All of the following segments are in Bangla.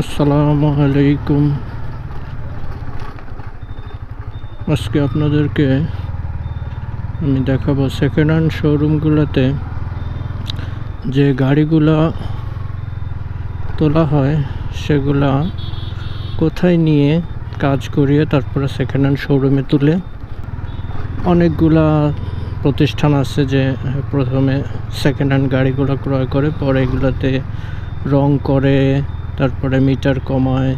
আসসালামু আলাইকুম। আজকে আপনাদেরকে আমি দেখাবো সেকেন্ড হ্যান্ড শোরুমগুলোতে যে গাড়িগুলা তোলা হয়, সেগুলা কোথায় নিয়ে কাজ করিয়ে তারপরে সেকেন্ড হ্যান্ড শোরুমে তুলে অনেকগুলা প্রতিষ্ঠান আছে যে প্রথমে সেকেন্ড হ্যান্ড গাড়িগুলো ক্রয় করে, পরে এগুলোতে রং করে তারপরে মিটার কমায়,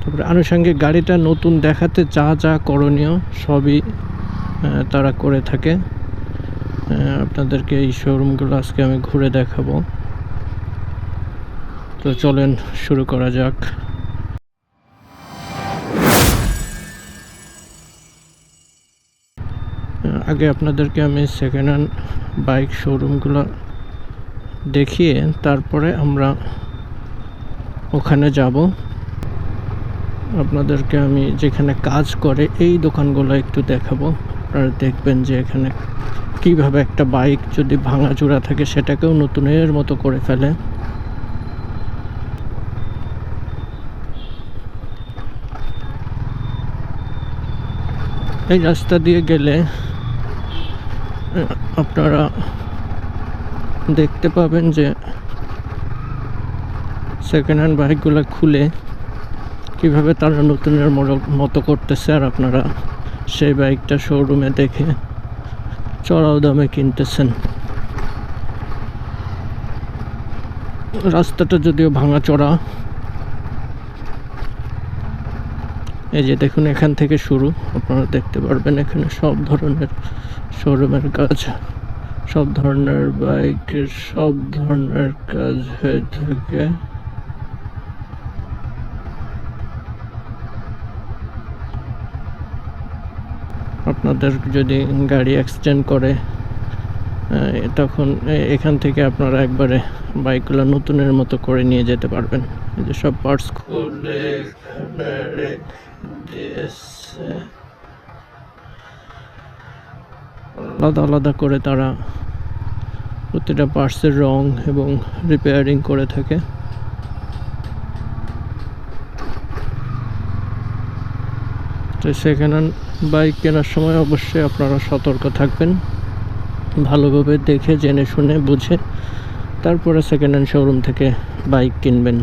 তারপরে আনুষঙ্গিক গাড়িটা নতুন দেখাতে যা যা করণীয় সবই তারা করে থাকে। আপনাদেরকে এই শোরুমগুলো আজকে আমি ঘুরে দেখাবো। তো চলেন শুরু করা যাক। আগে আপনাদেরকে আমি সেকেন্ড হ্যান্ড বাইক শোরুমগুলো দেখিয়ে তারপরে আমরা ওখানে যাব। আপনাদেরকে আমি যেখানে কাজ করে এই দোকানগুলো একটু দেখাবো। আপনারা দেখবেন যে এখানে কীভাবে একটা বাইক যদি ভাঙাচোরা থাকে সেটাকেও নতুনের মতো করে ফেলে। এই রাস্তা দিয়ে গেলে আপনারা দেখতে পাবেন যে সেকেন্ড হ্যান্ড বাইকগুলো খুলে কীভাবে তারা নতুনের মতো- করতেছে আর আপনারা সেই বাইকটা শোরুমে দেখে চড়াও দামে কিনতেছেন। রাস্তাটা যদিও ভাঙা চড়া, এই যে দেখুন এখান থেকে শুরু, আপনারা দেখতে পারবেন এখানে সব ধরনের শোরুমের কাজ, সব ধরনের বাইকের সব ধরনের কাজ হয়ে থাকে। আপনাদের যদি গাড়ি অ্যাক্সিডেন্ট করে তখন এখান থেকে আপনারা একবারে বাইকগুলো নতুনের মতো করে নিয়ে যেতে পারবেন এই যে সব পার্টস খুলে। আলাদা আলাদা করে তারা প্রতিটা পার্টসের রং এবং রিপেয়ারিং করে থাকে তো সেকেন্ড হ্যান্ড বাইক কেনার সময় অবশ্যই আপনারা সতর্ক থাকবেন। ভালোভাবে দেখে, জেনে শুনে, বুঝে, তারপরে সেকেন্ড হ্যান্ড শোরুম থেকে বাইক কিনবেন।